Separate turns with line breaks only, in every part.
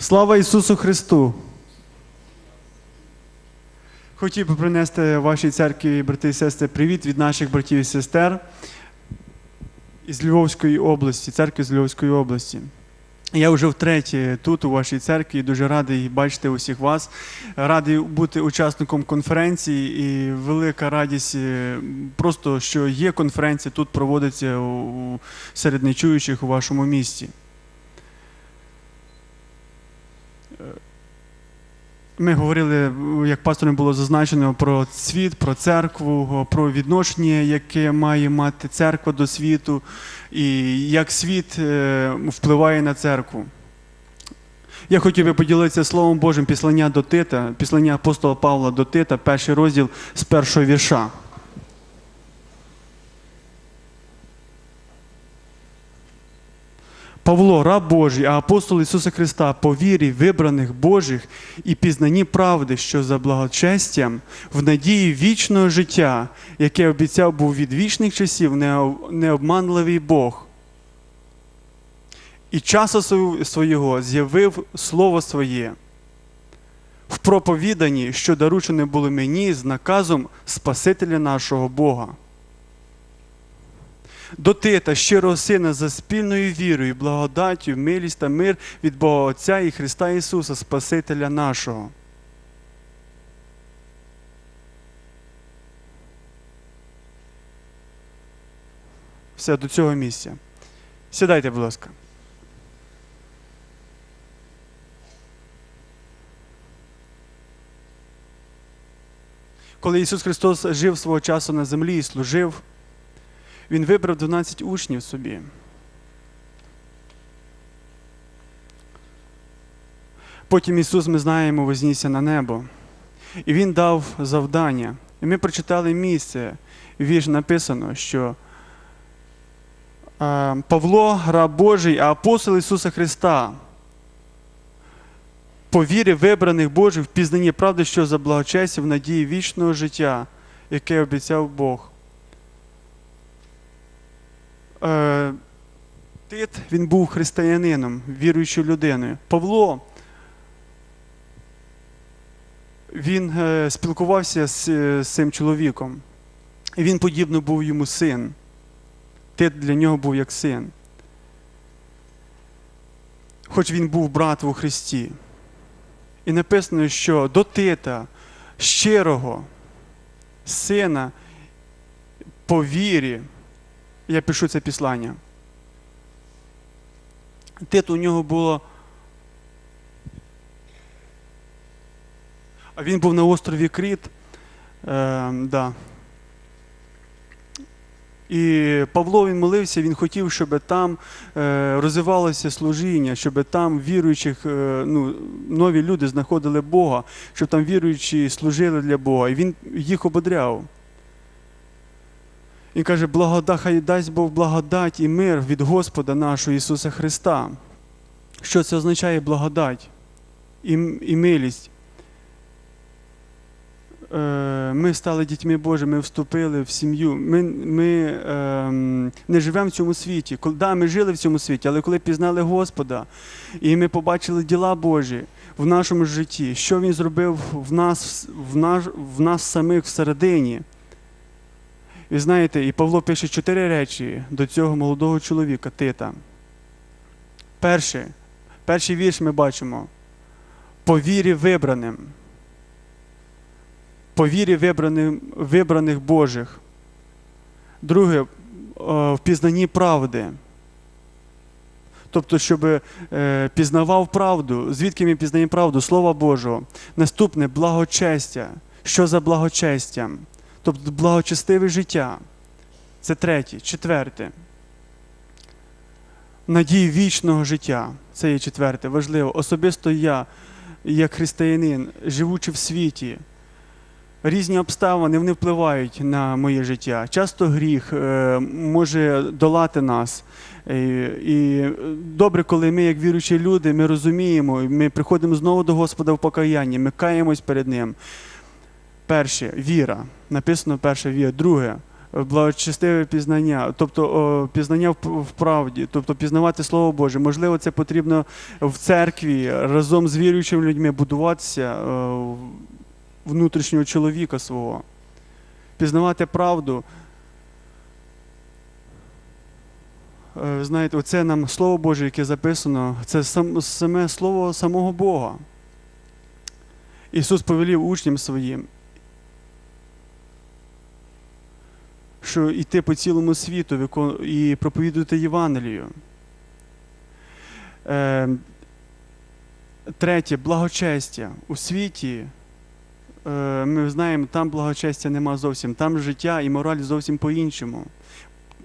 Слава Ісусу Христу! Хотів би принести вашій церкві, брати і сестри, привіт від наших братів і сестер із Львовської області, церкви з Львовської області. Я вже втретє тут, у вашій церкві, і дуже радий бачити усіх вас. Радий бути учасником конференції і велика радість, е, просто що є конференція, тут проводиться серед нечуючих у вашому місті. Ми говорили, як пастором було зазначено, про світ, про церкву, про відношення, яке має мати церква до світу, і як світ е, впливає на церкву. Я хотів би поділитися Словом Божим післання до Тита, післання апостола Павла до Тита, перший розділ з першого вірша. Павло, раб Божий, а апостол Ісуса Христа, по вірі вибраних Божих і пізнанні правди, що за благочестям, в надії вічного життя, яке обіцяв був від вічних часів необманливий Бог. І часу свого- з'явив Слово Своє в проповіданні, що доручене було мені з наказом Спасителя нашого Бога до Тита, щирого сина, за спільною вірою, благодаттю, милість та мир від Бога Отця і Христа Ісуса, Спасителя нашого. Все до цього місця. Сідайте, будь ласка. Коли Ісус Христос жив свого часу на землі і служив, він вибрав 12 учнів собі. Потім Ісус, ми знаємо, вознісся на небо. І Він дав завдання. І ми прочитали місце, вірш написано, що е, Павло, раб Божий, а апостол Ісуса Христа, по вірі вибраних Божих в пізнанні правди, що за благочестя в надії вічного життя, яке обіцяв Бог. Е, Тит він був християнином, віруючою людиною. Павло він е, спілкувався е, з цим чоловіком. І він подібно був йому син. Тит для нього був як син. Хоч він був брат у Христі. І написано, що до Тита, щирого сина по вірі, я пишу це післання. Тит у нього було. А він був на острові Кріт. Е, да. І Павло він молився, він хотів, щоб там е, розвивалося служіння, щоб там віруючих, е, ну, нові люди знаходили Бога, щоб там віруючі служили для Бога. І він їх ободряв. Він каже, благода, хай дасть Бог благодать і мир від Господа нашого Ісуса Христа. Що це означає благодать і, і милість? Е, Ми стали дітьми Божими, ми вступили в сім'ю. Ми, ми ем, не живемо в цьому світі. Коли, да, ми жили в цьому світі, але коли пізнали Господа, і ми побачили діла Божі в нашому житті, що Він зробив в нас, в наш, в нас самих всередині. І знаєте, і Павло пише чотири речі до цього молодого чоловіка Тита. Перше, перший вірш ми бачимо. По вірі вибраним. По вірі вибраним, вибраних Божих. Друге, е, в пізнанні правди. Тобто, щоб е, пізнавав правду. Звідки ми пізнаємо правду? Слова Божого. Наступне благочестя. Що за благочестям? Тобто благочестиве життя. Це третє. Четверте. Надії вічного життя. Це є четверте. Важливо. Особисто я, як християнин, живучи в світі, різні обставини вони впливають на моє життя. Часто гріх е, може долати нас. І, і добре, коли ми, як віруючі люди, ми розуміємо, ми приходимо знову до Господа в покаянні, ми каємось перед Ним. Перше віра. Написано перше віра. Друге Благочестиве пізнання, тобто пізнання в, правді, тобто пізнавати Слово Боже. Можливо, це потрібно в церкві разом з віруючими людьми будуватися е, внутрішнього чоловіка свого, пізнавати правду. Е, Знаєте, оце нам Слово Боже, яке записано, це сам, саме Слово самого Бога. Ісус повелів учням своїм, що йти по цілому світу і проповідувати Євангелію. Е, Третє благочестя. У світі е, ми знаємо, там благочестя нема зовсім, там життя і мораль зовсім по-іншому.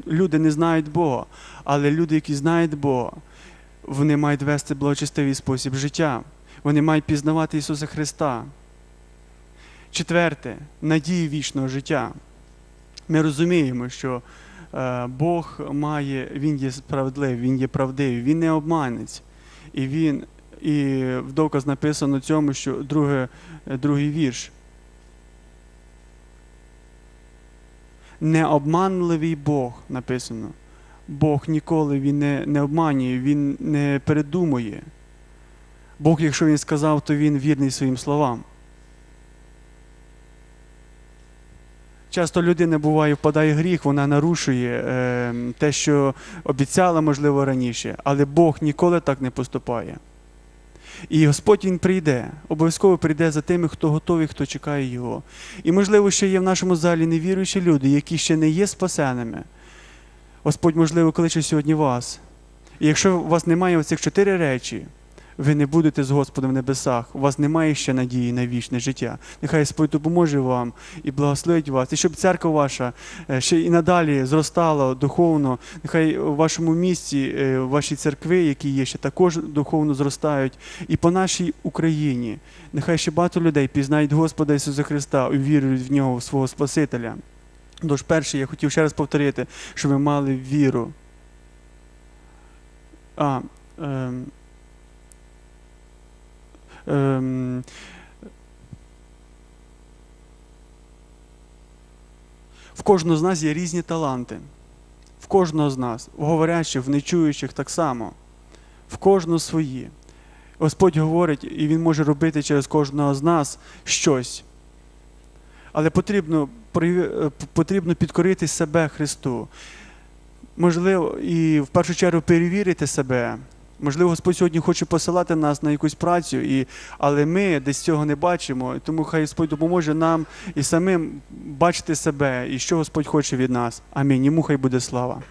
Люди не знають Бога, але люди, які знають Бога, вони мають вести благочестивий спосіб життя. Вони мають пізнавати Ісуса Христа. Четверте надії вічного життя. Ми розуміємо, що е, Бог має, Він є справедливий, Він є правдивий, Він не обманець. І він, і в доказ написано цьому, що друге, другий вірш. Необманливий Бог написано. Бог ніколи він не, не обманює, Він не передумує. Бог, якщо Він сказав, то Він вірний своїм словам. Часто людина буває, впадає в гріх, вона нарушує е, те, що обіцяла, можливо, раніше, але Бог ніколи так не поступає. І Господь Він прийде, обов'язково прийде за тими, хто готовий, хто чекає Його. І, можливо, ще є в нашому залі невіруючі люди, які ще не є спасеними. Господь, можливо, кличе сьогодні вас. І якщо у вас немає оцих чотири речі, ви не будете з Господом в небесах, у вас немає ще надії на вічне життя. Нехай Господь допоможе вам і благословить вас, і щоб церква ваша е, ще і надалі зростала духовно. Нехай у вашому місті, е, ваші церкви, які є, ще також духовно зростають. І по нашій Україні. Нехай ще багато людей пізнають Господа Ісуса Христа і вірують в нього, в свого Спасителя. Тож, перше, я хотів ще раз повторити, щоб ми мали віру. А, ем, в кожного з нас є різні таланти. В кожного з нас, в говорячих, в нечуючих так само. В кожного свої. Господь говорить, і Він може робити через кожного з нас щось. Але потрібно, е, потрібно підкорити себе Христу. Можливо, і в першу чергу перевірити себе. Можливо, Господь сьогодні хоче посилати нас на якусь працю, і, але ми десь цього не бачимо. Тому хай Господь допоможе нам і самим бачити себе, і що Господь хоче від нас. Амінь. Йому хай буде слава.